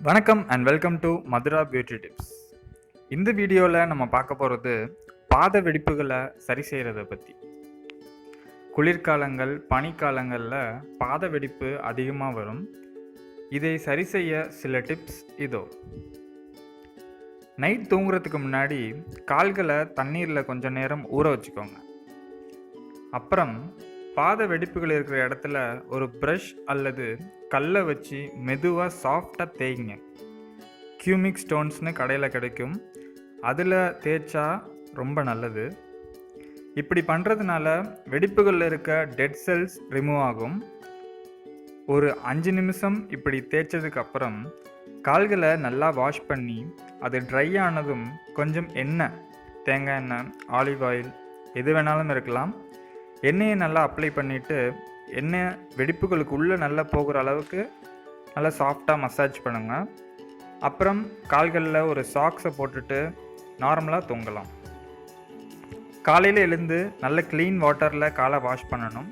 வணக்கம் and welcome to Madhura beauty tips இந்த வீடியோவில் நம்ம பார்க்க போகிறது பாத வெடிப்புகளை சரி செய்கிறத பற்றி குளிர்காலங்கள் பனிக்காலங்களில் பாத வெடிப்பு அதிகமாக வரும். இதை சரி செய்ய சில டிப்ஸ் இதோ. நைட் தூங்குறதுக்கு முன்னாடி கால்களை தண்ணீரில் கொஞ்சம் நேரம் ஊற வச்சுக்கோங்க. அப்புறம் பாத வெடிப்புகள் இருக்கிற இடத்துல ஒரு ப்ரஷ் அல்லது கல்லை வச்சு மெதுவாக சாஃப்டாக தேய்ங்க. கியூமிக் ஸ்டோன்ஸ்னு கடையில் கிடைக்கும். அதில் தேய்ச்சா ரொம்ப நல்லது. இப்படி பண்ணுறதுனால வெடிப்புகளில் இருக்க டெட் செல்ஸ் ரிமூவ் ஆகும். ஒரு அஞ்சு நிமிஷம் இப்படி தேய்ச்சதுக்கப்புறம் கால்களை நல்லா வாஷ் பண்ணி அது ட்ரை ஆனதும் கொஞ்சம் எண்ணெய் தேங்காய் எண்ணெய் ஆலிவ் ஆயில் எது வேணாலும் இருக்கலாம். எண்ணெயை நல்லா அப்ளை பண்ணிவிட்டு எண்ணெய் வெடிப்புகளுக்கு உள்ளே நல்லா போகிற அளவுக்கு நல்லா சாஃப்டாக மசாஜ் பண்ணுங்கள் அப்புறம் கால்களில் ஒரு சாக்ஸை போட்டுட்டு நார்மலாக தொங்கலாம். காலையில் எழுந்து நல்ல க்ளீன் வாட்டரில் காலை வாஷ் பண்ணணும்.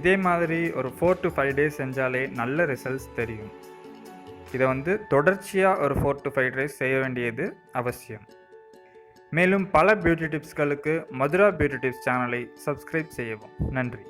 இதே மாதிரி ஒரு ஃபோர் டு ஃபைவ் டேஸ் செஞ்சாலே நல்ல ரிசல்ட்ஸ் தெரியும். இதை வந்து தொடர்ச்சியாக ஒரு ஃபோர் டு ஃபைவ் டேஸ் செய்ய வேண்டியது அவசியம். மேலும் பல பியூட்டி டிப்ஸ்களுக்கு மதுரா பியூட்டி டிப்ஸ் சேனலை சப்ஸ்கிரைப் செய்யவும். நன்றி.